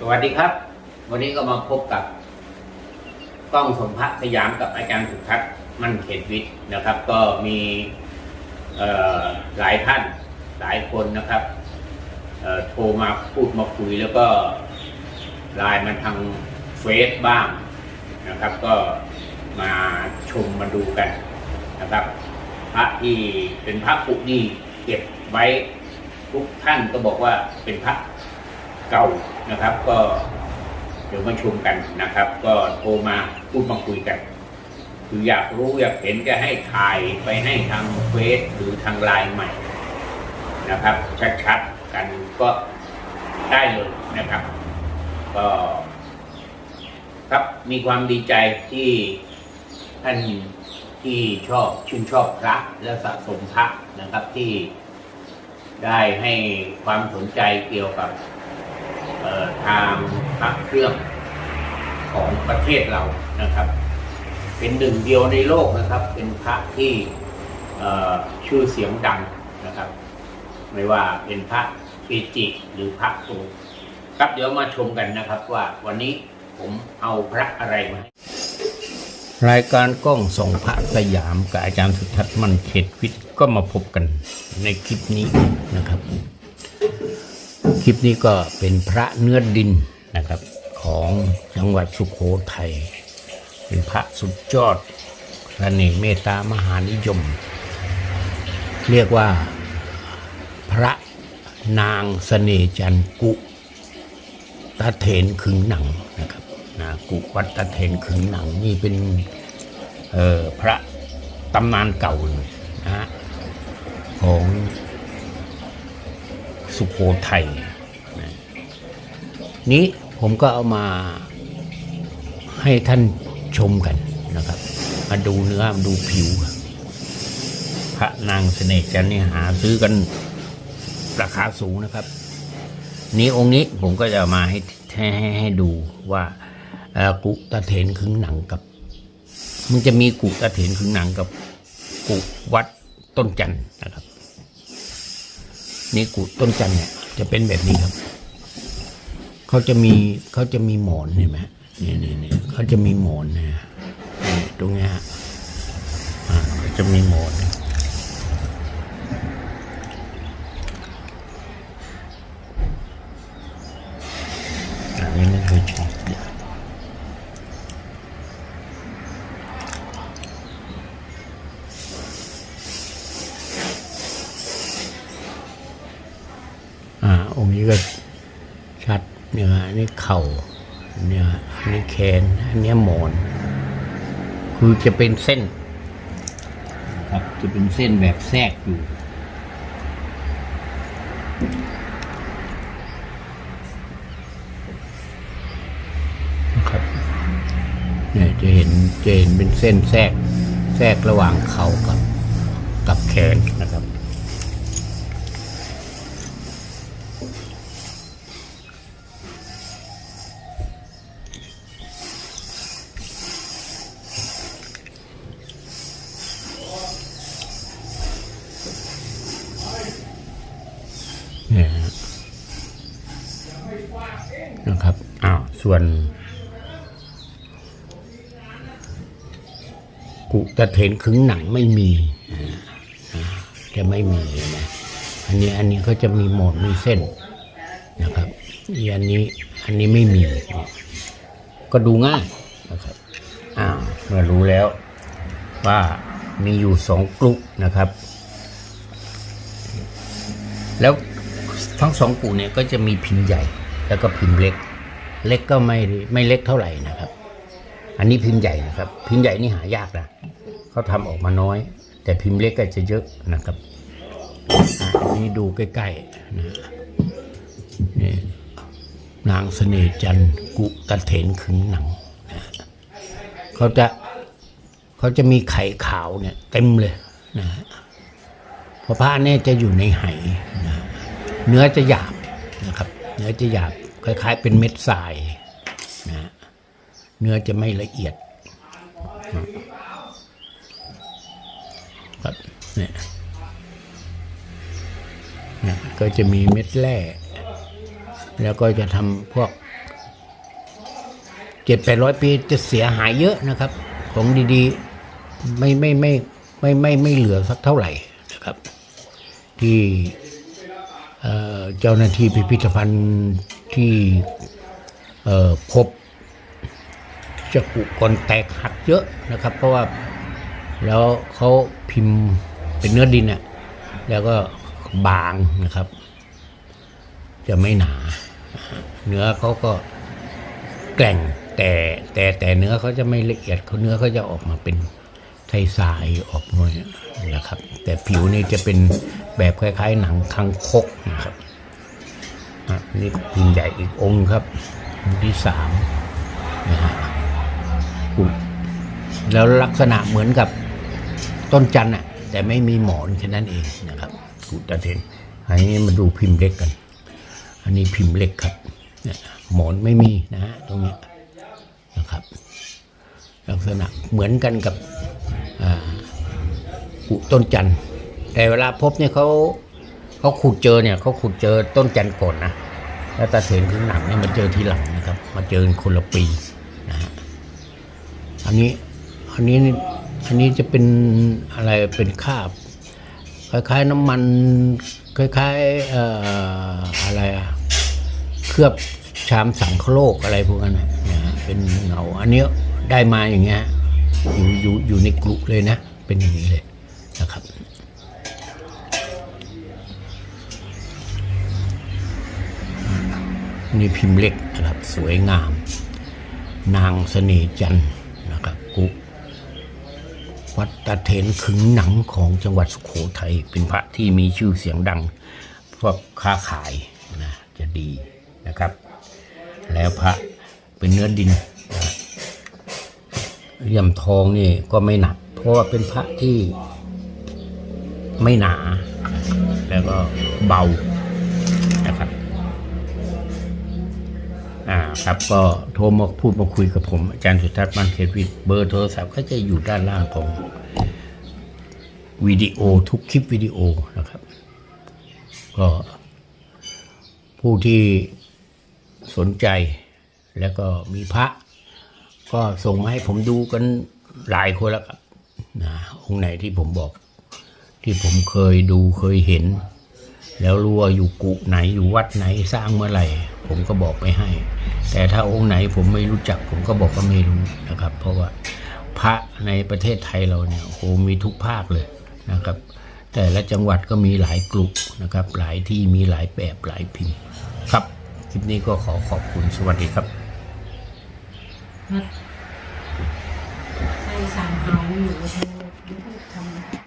สวัสดีครับ วันนี้ก็มาพบกับก้องสมพักสยามกับอาจารย์สุทัศน์มั่นเขตวิทย์นะครับ ก็มีหลายท่านหลายคนนะครับโทรมาพูดมาคุยแล้วก็ไลน์มาทางเฟซบ้างนะครับ ก็มาชมมาดูกันนะครับ พระที่เป็นพระปุนี่เก็บไว้ทุกท่านก็บอกว่าเป็นพระ เก่านะครับ ก็เดี๋ยวมาชมกันนะครับ ก็โทรมาพูดมาคุยกัน คืออยากรู้อยากเห็นจะให้ถ่ายไปให้ทางเฟซหรือทางไลน์ใหม่นะครับ ชัดๆกันก็ได้เลยนะครับ ก็ครับมีความดีใจที่ท่านที่ชอบชื่นชอบพระและสะสมพระนะครับที่ได้ให้ความสนใจเกี่ยวกับ ทางพระเครื่องของประเทศเรานะครับ เป็นหนึ่งเดียวในโลกนะครับ เป็นพระที่ชื่อเสียงดังนะครับ ไม่ว่าเป็นพระเกจิหรือพระสงครับเดี๋ยวมาชมกันนะครับว่าวันนี้ผมเอาพระอะไรมาให้รายการกล้องส่องพระสยามกับอาจารย์สุทัศน์มันเขตวิทย์ก็มาพบกันในคลิปนี้นะครับ คลิปนี้ก็เป็นพระเนื้อดินนะครับของจังหวัดสุโขทัยเป็นพระสุดยอดระเนเมตตามหานิยม เรียกว่าพระนางเสน่จันกุตะเถนขึงหนังนะครับนะกุวัดตะเถนขึงหนังนี่เป็นพระตำนานเก่าเลยนะฮะของ สุโขทัยนี้ผมก็เอามาให้ท่านชมกันนะครับ มาดูเนื้อมาดูผิว พระนางเสน่ห์จันนี่หาซื้อกันราคาสูงนะครับ นี้องค์นี้ผมก็จะมาให้ให้ให้ให้ดูว่ากุตะเถนขึงหนังกับ มันจะมีกุตะเถนขึงหนังกับกุวัดต้นจันทร์นะครับ นี่กุต้นจันเนี่ยจะเป็นแบบนี้ครับ เขาจะมีเขาจะมีหมอนเห็นไหมนี่นี่นี่เขาจะมีหมอนนะตรงเนี้ยฮะอ่าเขาจะมีหมอนอันนี้ไม่เคยชอบเนี่ยอ่าองค์นี้ก็ชัดเนี่ยฮะอันนี้ เข่าเนี่ยอันนี้แขนอันนี้หมอน คือจะเป็นเส้น ครับจะเป็นเส้นแบบแทรกอยู่นะครับเนี่ยจะเห็นจะเห็นเป็นเส้นแทรก แทรกระหว่างเข่ากับ กับแขนนะครับ ส่วนกุตะเถนขึงหนังไม่มีจะไม่มีนะอันนี้อันนี้เขาจะมีหมดมีเส้นนะครับอีอันนี้อันนี้ไม่มี ก็ดูง่ายนะครับอ้าวเมื่อรู้แล้วว่ามีอยู่สองกลุ่มนะครับ แล้วทั้งสองกลุ่มเนี่ยก็จะมีพิมพ์ใหญ่แล้วก็พิมพ์เล็ก เล็กก็ไม่ไม่เล็กเท่าไหร่นะครับ อันนี้พิมพ์ใหญ่นะครับ พิมพ์ใหญ่นี่หายากนะเขาทำออกมาน้อย แต่พิมพ์เล็กก็จะเยอะนะครับอันนี้ดูใกล้ๆนะนี่นางเสน่ห์จันกุตะเถนขึงหนังนะเขาจะเขาจะมีไข่ขาวเนี่ยเต็มเลยนะฮะพระผ้าเนี่ยจะอยู่ในไหนะเนื้อจะหยาบนะครับ เนื้อจะหยาบ คล้ายๆเป็นเม็ดทรายนะเนื้อจะไม่ละเอียดครับเนี่ยนี่ยก็จะมีเม็ดแร่แล้วก็จะทำพวกเจ็ดแปดร้อยปีจะเสียหายเยอะนะครับ ของดีๆไม่ไม่ไม่ไม่ไม่ไม่เหลือสักเท่าไหร่นะครับ ที่เจ้าหน้าที่พิพิธภัณฑ์ ที่พบจะกุกรแตกหักเยอะนะครับ เพราะว่าแล้วเขาพิมพ์เป็นเนื้อดินอะแล้วก็บางนะครับ จะไม่หนา เนื้อเขาก็แกร่งแต่แต่แต่เนื้อเขาจะไม่ละเอียดเขาเนื้อเขาจะออกมาเป็นไททรายออกมานะครับ แต่ผิวนี่จะเป็นแบบคล้ายๆ หนังคังคกนะครับ นี่พิมพ์ใหญ่อีกองค์ครับองค์ที่สามนะฮะแล้วลักษณะเหมือนกับต้นจันทร์อะแต่ไม่มีหมอนแค่นั้นเองนะครับกุตาเทนอันนี้มาดูพิมพ์เล็กกัน อันนี้พิมพ์เล็กครับหมอนไม่มีนะฮะตรงนี้นะครับ ลักษณะเหมือนกันกับกุต้นจันทร์แต่เวลาพบเนี่ยเขา เขาขุดเจอเนี่ยเขาขุดเจอต้นจันทร์ก่อนนะแล้วตาเถนขึ้นหนังเนี่ยมาเจอทีหลังนะครับ มาเจอคนละปีนะฮะอันนี้อันนี้อันนี้จะเป็นอะไรเป็นคราบคล้ายๆ น้ำมันคล้ายๆเอ่ออะไรอะเคลือบชามสังคโลกอะไรพวกนั้นนะฮะเป็นเงาอันนี้ได้มาอย่างเงี้ยอยู่อยู่อยู่ในกลุ่เลยนะ เป็นอย่างนี้เลยนะครับ นี่พิมพ์เล็กนะครับ สวยงาม นางเสน่จันนะครับกุวัดตะเถนขึงหนังของจังหวัดสุโขทัยเป็นพระที่มีชื่อเสียงดังพวกค้าขายนะจะดีนะครับ แล้วพระเป็นเนื้อดินนะเหลี่ยมทองนี่ก็ไม่หนัก เพราะว่าเป็นพระที่ไม่หนา แล้วก็เบานะครับ อ่าครับก็โทรมาพูดมาคุยกับผมอาจารย์สุทัศน์มันเขตวิทย์เบอร์โทรศัพท์ก็จะอยู่ด้านล่างของวิดีโอทุกคลิปวิดีโอนะครับ ก็ ผู้ที่สนใจแล้วก็มีพระ ก็ส่งมาให้ผมดูกันหลายคนแล้วครับนะองค์ไหนที่ผมบอก ที่ผมเคยดูเคยเห็น แล้วรู้ว่าอยู่กุไหนอยู่วัดไหนสร้างเมื่อไหร่ ผมก็บอกไปให้ แต่ถ้าองค์ไหนผมไม่รู้จัก ผมก็บอกว่าไม่รู้นะครับ เพราะว่าพระในประเทศไทยเราเนี่ยโอ้โหมีทุกภาคเลยนะครับ แต่ละจังหวัดก็มีหลายกลุ่มนะครับ หลายที่มีหลายแบบหลายพิมพ์ครับคลิปนี้ก็ขอขอบคุณสวัสดีครับใช่สามเอาอยู่